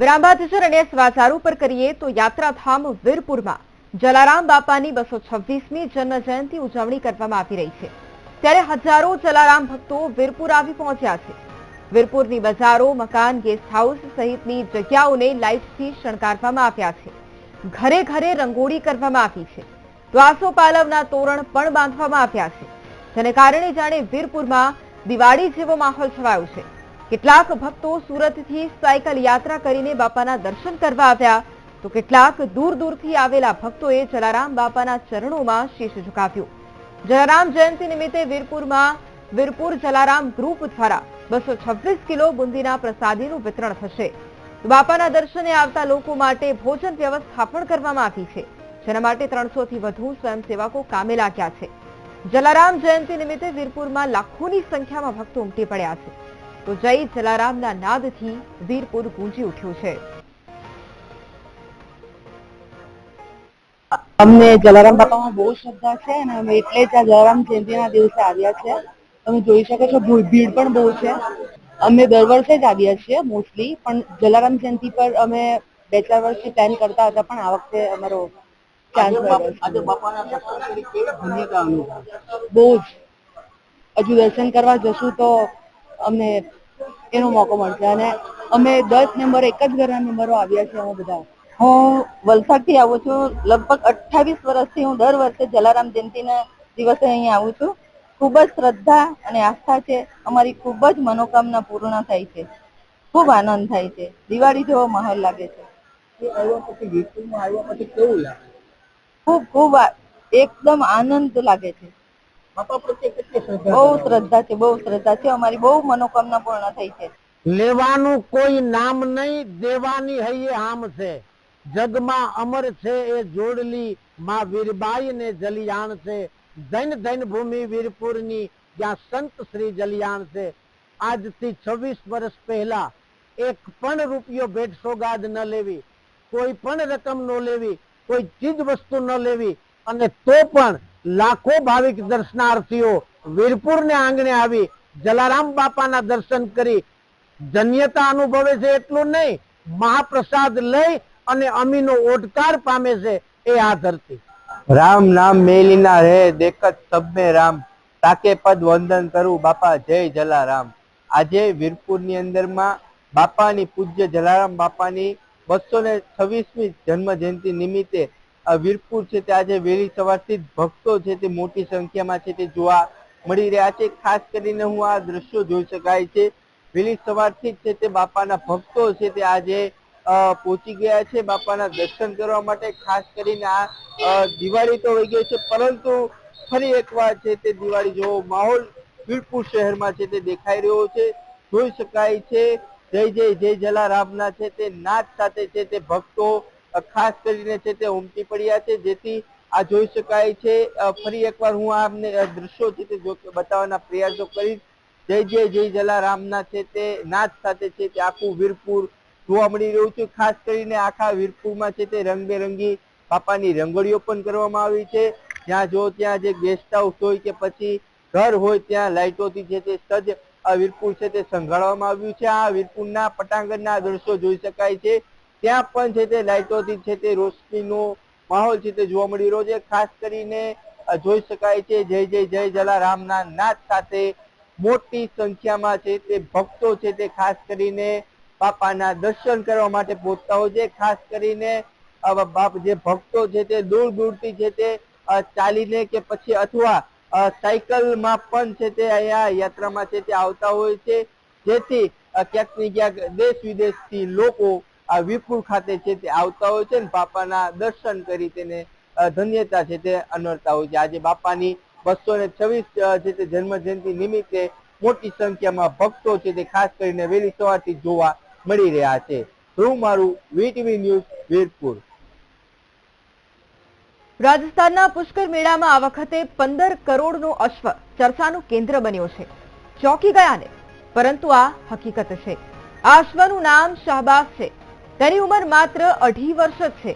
વિરાંબાધીશર અને સમાચાર પર કરીએ તો યાત્રાધામ વીરપુરમાં. જલારામ બાપાની બસો છવ્વીસમી જન્મ ઉજવણી કરવામાં આવી રહી છે. ત્યારે હજારો જલારામ ભક્તો વીરપુર આવી પહોંચ્યા છે. વીરપુરની બજારો, મકાન ગેસ્ટ હાઉસ સહિતની જગ્યાઓને લાઇટથી શણગારવામાં આવ્યા છે. ઘરે ઘરે રંગોળી કરવામાં આવી છે. દ્વાસો પાલવના તોરણ પણ બાંધવામાં આવ્યા છે. જેને કારણે જાણે વીરપુરમાં દિવાળી જેવો માહોલ છવાયો છે. કેટલાક ભક્તો સુરતથી સાયકલ યાત્રા કરીને બાપાના દર્શન કરવા આવ્યા. તો કેટલાક દૂર દૂરથી આવેલા ભક્તોએ જલારામ બાપાના ચરણોમાં શીશ ઝુકાવ્યું. જલારામ જયંતિ નિમિત્તે વીરપુરમાં વીરપુર જલારામ ગ્રુપ દ્વારા બસો કિલો બુંદીના પ્રસાદીનું વિતરણ થશે. બાપાના દર્શને આવતા લોકો માટે ભોજન વ્યવસ્થા પણ કરવામાં આવી છે. જેના માટે ત્રણસો થી વધુ સ્વયંસેવકો કામે લાગ્યા છે. જલારામ જયંતિ નિમિત્તે વીરપુરમાં લાખોની સંખ્યામાં ભક્તો ઉમટી પડ્યા છે. તો જય જલારામના નાદથી વીરપુર ગુંજી ઉઠ્યું છે. અમને જલારામ બાપામાં બહુ શ્રદ્ધા છે અને અમે એટલે જ આ જલારામ જયંતિના દિવસે આવ્યા છે. તમે જોઈ શકો છો ભીડ પણ બહુ છે. અમે દર વર્ષે જ આવ્યા છીએ મોસ્ટલી પણ જલારામ જયંતિ પર અમે બે ચાર વર્ષથી પ્લાન કરતા હતા પણ આ વખતે અમારો ચાન્સ બહુ જ. હજુ દર્શન કરવા જશું તો અમને એનો મોકો મળશે. અને અમે દસ મેમ્બરો એક જ ઘરના મેમ્બરો આવ્યા છે અમે બધા. હું વલસાડથી આવું છું. લગભગ અઠ્ઠાવીસ વર્ષથી હું દર વર્ષે જલારામ જયંતિના દિવસે અહીંયા આવું છું. ખૂબ જ શ્રદ્ધા અને આસ્થા છે. અમારી ખૂબ જ મનોકામના પૂર્ણ થાય છે. ખૂબ આનંદ થાય છે. દિવાળી જેવો માહોલ લાગે છે. ખૂબ ખૂબ એકદમ આનંદ લાગે છે બાપા પ્રત્યે કેટલી શ્રદ્ધા બહુ શ્રદ્ધા છે બહુ શ્રદ્ધા છે. અમારી બહુ મનોકામના પૂર્ણ થઈ છે. લેવાનું કોઈ નામ નહીં દેવાની હૈયે આમ છે. જગમાં અમર છે એ જોડલી માં વીરબાઈ ને જલિયાણ છે. ધન ધન ભૂમિ વીરપુરની જ્યાં સંત શ્રી જલિયાણ છે. આજથી છવ્વીસ વર્ષ પહેલા એક પણ રૂપિયો ભેટ સોગાદ ન લેવી કોઈ પણ રકમ ન લેવી કોઈ ચીજ વસ્તુ ન લેવી અને તો પણ લાખો ભાવિક દર્શનાર્થીઓ વીરપુર ને આંગણે આવી જલારામ બાપાના દર્શન કરી ધન્યતા અનુભવે છે એટલું નહીં, મહાપ્રસાદ લઈ અને અમીનો ઓટકાર પામે છે એ આ ધરતી. રામ નામ મેલીના રે દેખત સબમે રામ. તાકે પદ વંદન કરું, બાપા, જય જલારામ. આજે વીરપુરની અંદરમાં બાપાની પૂજ્ય જલારામ બાપાની બસો ને છવ્વીસમી જન્મ જયંતિ નિમિત્તે વીરપુર છે ત્યાં આજે વહેલી સવારથી ભક્તો છે તે મોટી સંખ્યામાં છે તે જોવા મળી રહ્યા છે. ખાસ કરીને હું આ દ્રશ્યો જોઈ શકાય છે. વહેલી સવારથી છે તે બાપાના ભક્તો છે તે આજે પહોંચી ગયા છે બાપાના દર્શન કરવા માટે. ખાસ કરીને આ દિવાળી તો વહી ગઈ છે, પરંતુ ફરી એકવાર છે તે દિવાળી જેવો માહોલ વીરપુર શહેરમાં છે તે દેખાઈ રહ્યો છે. જોઈ શકાય છે. જય જય જય જલારામના છે તે નાદ સાથે છે તે ભક્તો ખાસ કરીને છે તે ઉમટી પડ્યા છે, જેથી આ જોઈ શકાય છે ફરી એકવાર હું આમને દ્રશ્યો છે તે બતાવવાના પ્રયાસો કરીશ. જય જય જય જલારામના છે તે નાચ સાથે છે તે આખું વીરપુર જોવા મળી રહ્યું છે. ખાસ કરીને આખા વીરપુરમાં છે તે રંગબેરંગી બાપાની રંગોળીઓ પણ કરવામાં આવી છે. જ્યાં જો ત્યાં જે ગેસ્ટ હાઉસ હોય કે પછી ઘર હોય ત્યાં લાઇટોથી છે તે સજ્જ આ વીરપુર છે તે સંઘાડવામાં આવ્યું છે. આ વીરપુરના પટાંગણના દ્રશ્યો જોઈ શકાય છે. ત્યાં પણ છે તે લાઇટોથી છે તે રોશનીનો માહોલ છે તે જોવા મળી રહ્યો છે. ખાસ કરીને જોઈ શકાય છે, જય જય જય જલારામના નાદ સાથે મોટી સંખ્યામાં છે તે ભક્તો છે તે ખાસ કરીને બાપાના દર્શન કરવા માટે પહોંચતા હોય છે. ખાસ કરીને બાપ જે ભક્તો છે તે દૂર દૂરથી છે તે ચાલીને કે પછી અથવા સાયકલમાં પણ છે તે અહીંયા યાત્રામાં છે તે આવતા હોય છે. જેથી ક્યાંક ને ક્યાંક દેશ વિદેશથી લોકો આ વીરપુર ખાતે છે તે આવતા હોય છે ને બાપાના દર્શન કરી તેને ધન્યતા છે તે અનરતા હોય છે. આજે બાપાની બસો ને છવ્વીસ છે તે જન્મ જયંતિ નિમિત્તે મોટી સંખ્યામાં ભક્તો છે તે ખાસ કરીને વહેલી સવારથી જોવા મળી રહ્યા છે. ધ્રુવ મારું વીટીવી ન્યૂઝ વીરપુર. રાજસ્થાનના પુષ્કર મેળામાં આ વખતે પંદર કરોડનો અશ્વ ચર્ચાનું કેન્દ્ર બન્યો છે. ચોંકી ગયા ને, પરંતુ આ હકીકત છે. આ અશ્વનું નામ શાહબાગ છે. તેની ઉંમર માત્ર અઢી વર્ષ જ છે.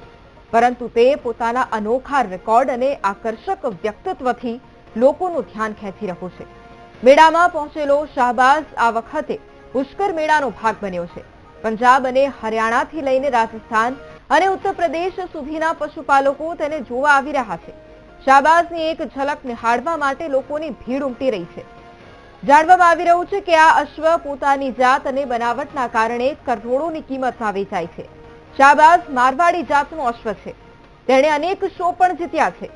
પરંતુ તે પોતાના અનોખા રેકોર્ડ અને આકર્ષક વ્યક્તિત્વથી લોકોનું ધ્યાન ખેંચી રહ્યો છે. મેળામાં પહોંચેલો શાહબાઝ આ વખતે પુષ્કર મેળાનો ભાગ બન્યો છે. પંજાબ અને હરિયાણાથી લઈને રાજસ્થાન અને ઉત્તર પ્રદેશ સુધીના પશુપાલકો તેને જોવા આવી રહ્યા છે. શાહબાઝની એક ઝલક નિહાળવા માટે લોકોની ભીડ ઉમટી રહી છે. જાણવામાં આવી રહ્યું છે કે આ અશ્વ પોતાની જાત અને બનાવટના કારણે કરોડોની કિંમતમાં વેચાય છે શાહબાઝ મારવાડી જાતનો અશ્વ છે તેણે અનેક શો પણ જીત્યા છે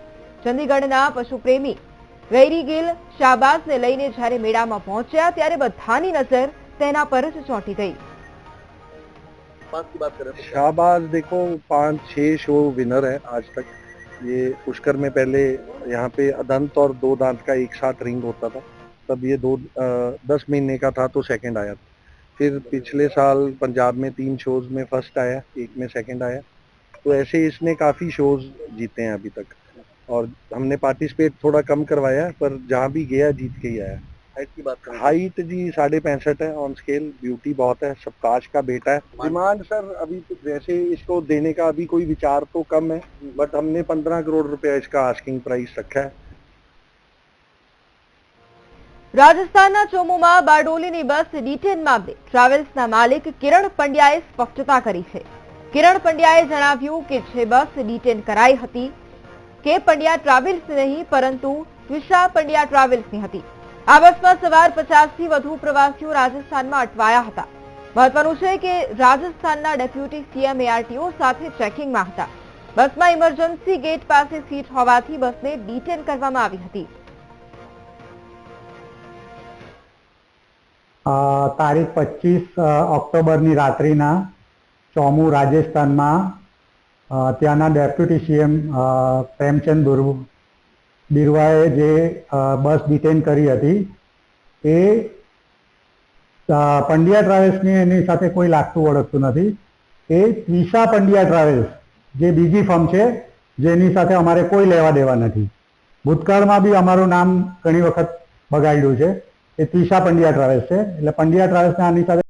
ચંદીગઢના પશુપ્રેમી ગૈરી ગિલ શાહબાઝને લઈને જ્યારે મેળામાં પહોંચ્યા ત્યારે બધાની નજર તેના પર જ ચોંટી ગઈ शाहबाज देखो पांच छह शो विनर है आज तक ये पुष्कर में पहले यहाँ पे अदंत और दो दांत का एक साथ रिंग होता था तब ये दो दस महीने का था तो सेकंड आया। फिर पिछले साल पंजाब में तीन शोज़ में फ़र्स्ट आया एक में सेकंड आया। तो ऐसे इसने काफ़ी शोज़ जीते हैं अभी तक। और हमने पार्टिसिपेट थोड़ा कम करवाया पर जहाँ भी गया जीत के ही आया। हाइट की बात करें हाइट जी साढ़े पैंसठ है ऑन स्केल ब्यूटी बहुत है सबकाश का बेटा है। डिमांड सर अभी तो वैसे इसको देने का अभी कोई विचार तो कम है बट हमने पंद्रह करोड़ रुपया इसका आस्किंग प्राइस रखा है। રાજસ્થાનના ચોમુમાં બારડોલીની બસ ડિટેન મામલે ટ્રાવેલ્સના માલિક કિરણ પંડ્યાએ સ્પષ્ટતા કરી છે. કિરણ પંડ્યાએ જણાવ્યું કે જે બસ ડિટેન કરાઈ હતી કે પંડ્યા ટ્રાવેલ્સ નહીં, પરંતુ વિશા પંડ્યા ટ્રાવેલ્સની હતી. આ બસમાં સવાર પચાસથી વધુ પ્રવાસીઓ રાજસ્થાનમાં અટવાયા હતા. મહત્વનું છે કે રાજસ્થાનના ડેપ્યુટી સીએમ એઆરટીઓ સાથે ચેકિંગમાં હતા. બસમાં ઇમરજન્સી ગેટ પાસે સીટ હોવાથી બસને ડિટેન કરવામાં આવી હતી. તારીખ પચીસ ઓક્ટોબરની રાત્રિના ચોમુ રાજસ્થાનમાં ત્યાંના ડેપ્યુટી સીએમ પ્રેમચંદ બુરુ બિરવાએ જે બસ ડિટેન કરી હતી, એ પંડ્યા ટ્રાવેલ્સની એની સાથે કોઈ લાગતું ઓળખતું નથી. એ ત્રિષા પંડ્યા ટ્રાવેલ્સ, જે બીજી ફર્મ છે, જેની સાથે અમારે કોઈ લેવા દેવા નથી. ભૂતકાળમાં બી અમારું નામ ઘણી વખત બગાડ્યું છે. એ ત્રિષા પંડ્યા ટ્રાવેલ્સ છે. એટલે પંડ્યા ટ્રાવેલ્સને આની સાથે